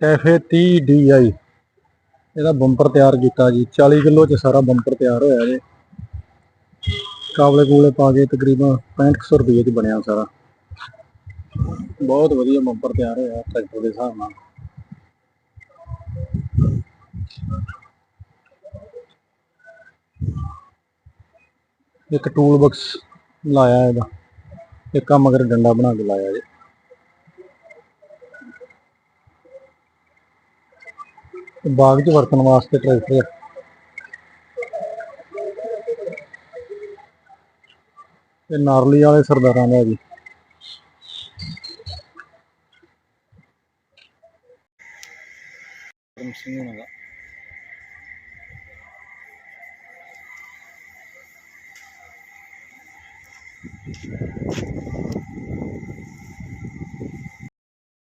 Cafe 30 DI ਇਹਦਾ bumper ਤਿਆਰ ਕੀਤਾ ਜੀ। 40 ਕਿਲੋ ਚ ਸਾਰਾ ਬੰਪਰ ਤਿਆਰ ਹੋਇਆ ਜੀ। ਕਾਬਲੇ ਕੂਲੇ ਪਾ ਕੇ ਤਕਰੀਬਨ 6500 ਰੁਪਏ ਚ ਬਣਿਆ ਸਾਰਾ। ਬਹੁਤ ਵਧੀਆ ਬੰਪਰ ਤਿਆਰ ਹੋਇਆ ਟਰੈਕਟਰ ਦੇ ਹਿਸਾਬ ਨਾਲ। ਇੱਕ ਟੂਲ ਬਾਕਸ ਲਾਇਆ ਇਹਦਾ। ਇੱਕ ਮਗਰ ਡੰਡਾ ਬਣਾ ਕੇ ਲਾਇਆ ਜੀ। ਤੇ ਬਾਗ 'ਚ ਵਰਤਣ ਵਾਸਤੇ ਟਰੈਕਟਰ ਤੇ ਨਾਰਲੀ ਵਾਲੇ ਸਰਦਾਰਾਂ ਦਾ ਜੀ। ਸਿੰਘ ਹੋਣਾ ਦਾ।